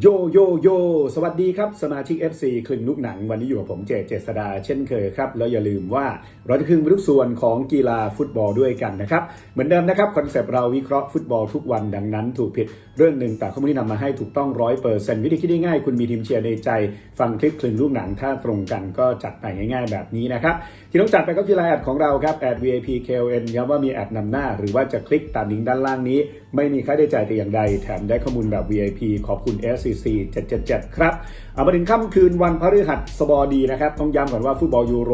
โยโยโย สวัสดีครับ สมาชิก FC คลึงลูกหนัง วันนี้อยู่กับผมเจเจษดาเช่นเคยครับ แล้วอย่าลืมว่าเราจะคลึงไปทุกส่วนของกีฬาฟุตบอลด้วยกันนะครับ เหมือนเดิมนะครับ คอนเซปต์เราวิเคราะห์ฟุตบอลทุกวันดังนั้น ถูกผิดเรื่องหนึ่งแต่ข้อมูลที่นำมาให้ถูกต้องร้อยเปอร์เซ็นต์วิธีคิดง่ายๆคุณมีทีมเชียร์ในใจ ฟังคลิปคลึงลูกหนังถ้าตรงกันก็จัดไปง่าย ๆ แบบนี้นะครับที่ต้องจัดไปก็คือไลน์แอดของเราครับแอด VIP KLN ย้ำว่ามีแอดนำหน้า หรือว่าจะคลิกตามลิงก์ด้านล่างนี้ ไม่มีค่าใช้จ่ายแต่อย่างใดแถมได้ข้อมูลแบบ VIP ขอบคุณ S 777ครับเอามาถึงค่ำคืนวันพฤหัสบดีนะครับ ต้องย้ำก่อนว่าฟุตบอลยูโร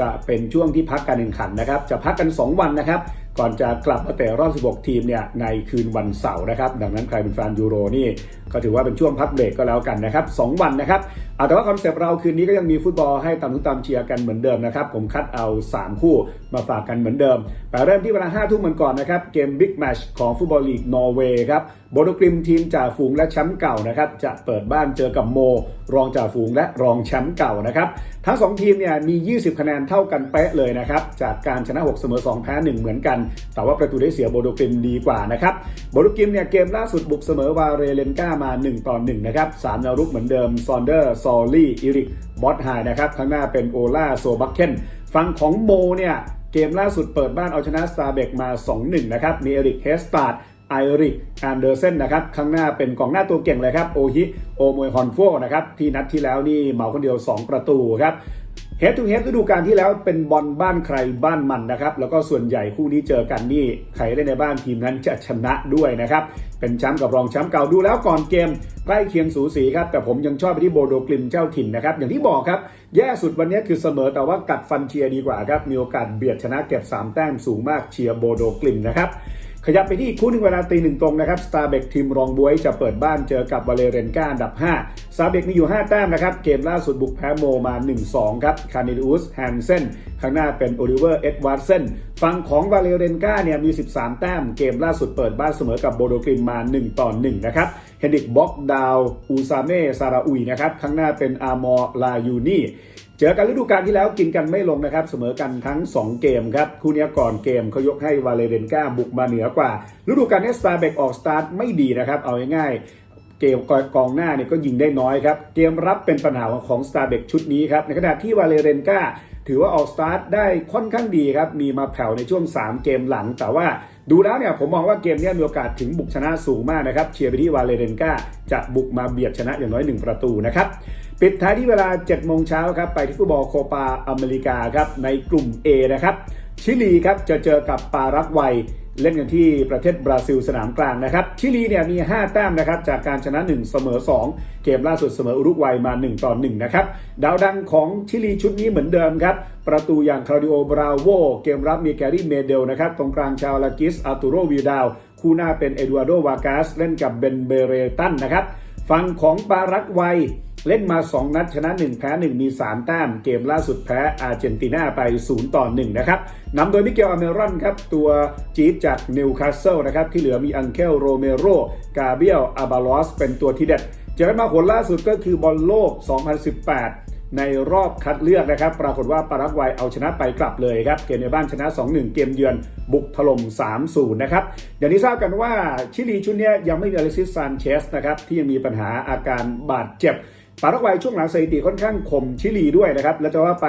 จะเป็นช่วงที่พักการแข่งขันนะครับ จะพักกัน 2 วันนะครับ ก่อนจะกลับมาเตะรอบ 16 ทีมเนี่ยในคืนวันเสาร์นะครับ ดังนั้นใครเป็นแฟนยูโรนี่ ก็ถือว่าเป็นช่วงพักเบรกก็แล้วกันนะครับ 2 วันนะครับแต่ว่าคอนเซปต์เราคืนนี้ก็ยังมีฟุตบอลให้ตามทุกตามเชียร์กันเหมือนเดิมนะครับ ผมคัดเอา 3 คู่มาฝากกันเหมือนเดิมแต่เริ่มที่เวลา5ทุ่มกันก่อนนะครับเกมบิ๊กแมชของฟุตบอลลีกนอร์เวย์ครับ โบโดกริมทีมจ่าฝูงและแชมป์เก่านะครับจะเปิดบ้านเจอกับโม รองจ่าฝูงและรองแชมป์เก่านะครับทั้ง 2 ทีมเนี่ยมี 20 คะแนนเท่ากันเป๊ะเลยนะครับจากการชนะ 6 เสมอ 2 แพ้ 1 เหมือนกัน แต่ว่าประตูได้เสียโบโดกริมดีกว่านะครับโบโดกริมเนี่ยเกมล่าสุดบุกเสมอวาเรเลนกามา 1 ต่อ 1 นะครับสามแนวรุกเหมือนเดิมซอนเดอร์ซอลลี่อิริกบอสไฮนะครับข้างหน้าเป็นโอล่าโซบักเคนฝั่งของโมเนี่ยเกมล่าสุดเปิดบ้านเอาชนะสตาร์เบกมา 2-1 นะครับ มีเอริกเฮสตาร์ด ไอริกแอนเดอร์เซนนะครับข้างหน้าเป็นกองหน้าตัวเก่งเลยครับโอฮิโอโมยฮอนโฟนะครับที่นัดที่แล้วนี่เหมาคนเดียว 2 ประตูครับเฮดทูเฮดฤดูกาลที่แล้วเป็นบอลบ้านใครบ้านมันนะครับแล้วก็ส่วนใหญ่คู่นี้เจอกันนี่ใครเล่นในบ้านทีมนั้นจะชนะด้วยนะครับเป็นแชมป์กับรองแชมป์เก่าดูแล้วก่อนเกมใกล้เคียงสูสีครับแต่ผมยังชอบไปที่โบโดกลิมเจ้าถิ่นนะครับอย่างที่บอกครับแย่สุดวันนี้คือเสมอแต่ว่ากัดฟันเชียร์ดีกว่าครับมีโอกาสเบียดชนะเก็บ 3 แต้มสูงมากเชียร์โบโดกลิมนะครับ ขยับไปที่คู่หนึ่งเวลาตีหนึ่งตรงนะครับสตาร์เบกทีมรองบวยจะเปิดบ้านเจอกับวาเลเรนกาอันดับ 5 สตาร์เบกมีอยู่ 5 แต้มนะครับ เกมล่าสุดบุกแพ้โมมา 1-2 ครับคาร์นิอุสแฮนเซนข้างหน้าเป็นโอลิเวอร์เอ็ดวาร์เซนฝั่งของวาเลเรนกาเนี่ยมี 13 แต้ม เกมล่าสุดเปิดบ้านเสมอกับโบโดกริมมา 1 ต่อ 1 นะครับเฮนดิกบ็อกดาว อูซาเม่ซาราอุยนะครับข้างหน้าเป็นอาร์มอร์ลายูนี เจอกันฤดูกาลที่แล้วกินกันไม่ลงนะครับ เสมอกันทั้ง 2 เกมครับ คู่นี้ก่อนเกมเขายกให้วาเลเรนกาบุกมาเหนือกว่า ฤดูกาลนี้สตาร์เบกออกสตาร์ทไม่ดีนะครับ เอาง่ายๆเกมกองหน้าเนี่ยก็ยิงได้น้อยครับ เกมรับเป็นปัญหาของสตาร์เบกชุดนี้ครับ ในขณะที่วาเลเรนกาถือว่าออกสตาร์ทได้ค่อนข้างดีครับ มีมาแผ่วในช่วง 3 เกมหลัง แต่ว่าดูแล้วเนี่ยผมมองว่าเกมนี้มีโอกาสถึงบุกชนะสูงมากนะครับ เชียร์ไปที่วาเลเรนกาจะบุกมาเบียดชนะอย่างน้อย 1 ประตูนะครับ ปิดท้ายที่เวลา 7 โมงเช้าครับ ไปที่ฟุตบอลโคปาอเมริกาครับ ในกลุ่ม A นะครับ ชิลีครับ จะเจอกับปารักวัย เล่นกันที่ประเทศบราซิลสนามกลางนะครับ ชิลีเนี่ยมี 5 แต้มนะครับ จากการชนะ 1 เสมอ 2 เกมล่าสุดเสมออุรุกวัยมา 1 ต่อ 1 นะครับ ดาวดังของชิลีชุดนี้เหมือนเดิมครับ ประตูอย่างคาริโอบราโว เกมรับมีแกรี่เมเดลนะครับ ตรงกลางชาวลากิสอาตูโรวิดาว คู่หน้าเป็นเอดูอาร์โดวากาส เล่นกับเบนเบเรตันนะครับ ฝั่งของปารักวัย เล่นมา 2 นัดชนะ 1 แพ้ 1 มี 3 แต้ม เกมล่าสุดแพ้อาร์เจนตินาไป 0 ต่อ 1 นะครับนำโดยมิเกลอเมรอนครับ ตัวจี๊ดจากนิวคาสเซิลนะครับ ที่เหลือมีอังเคลโรเมโร กาเบียลอาบาลอส เป็นตัวที่เด็ด เจอกันมาผลล่าสุดก็คือบอลโลก 2018ในรอบคัดเลือกนะครับ ปรากฏว่าปารากวัยเอาชนะไปกลับเลยครับ เกมในบ้านชนะ 2-1 เกมเยือนบุกถล่ม 3-0 นะครับ อย่างที่ทราบกันว่าชิลีชุดนี้ยังไม่มีอเล็กซิสซานเชสนะครับ ที่ยังมีปัญหาอาการบาดเจ็บ ปารากวัยช่วงหลังสถิติค่อนข้างข่มชิลีด้วยนะครับ และจะว่าไป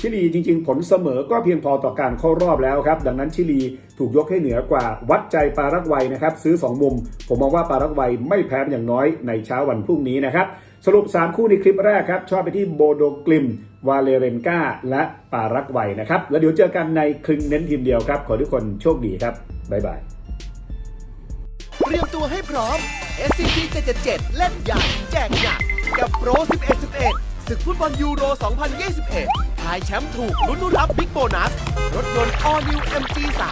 ชิลีจริง ๆ ผลเสมอก็เพียงพอต่อการเข้ารอบแล้วครับ ดังนั้นชิลีถูกยกให้เหนือกว่าวัดใจปารากวัยนะครับ ซื้อ 2 มุม ผมมองว่าปารากวัยไม่แพ้อย่างน้อยในเช้าวันพรุ่งนี้นะครับ สรุป 3 คู่ในคลิปแรกครับ ชอบไปที่โบโดกลิม วาเลเรนกาและปารักวัยนะครับ แล้วเดี๋ยวเจอกันในคลึงเน้นทีมเดียวครับ ขอทุกคนโชคดีครับบ๊ายบายเตรียมตัวให้พร้อม SCC 777เล่นใหญ่แจกหนัก กับโปร 11 11ศึกฟุตบอลยูโร 2021 ทายแชมป์ถูกลุ้นรับบิ๊กโบนัส รถยนต์ All New MG3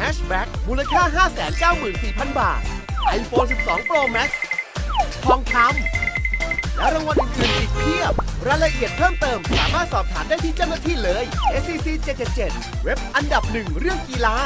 Hatchback มูลค่า 594,000 บาท iPhone 12 Pro Max ทองคำและรางวัลอื่นๆอีกเพียบ รายละเอียดเพิ่มเติมสามารถสอบถามได้ที่เจ้าหน้าที่เลย SCC 777 เว็บอันดับหนึ่งเรื่องกีฬา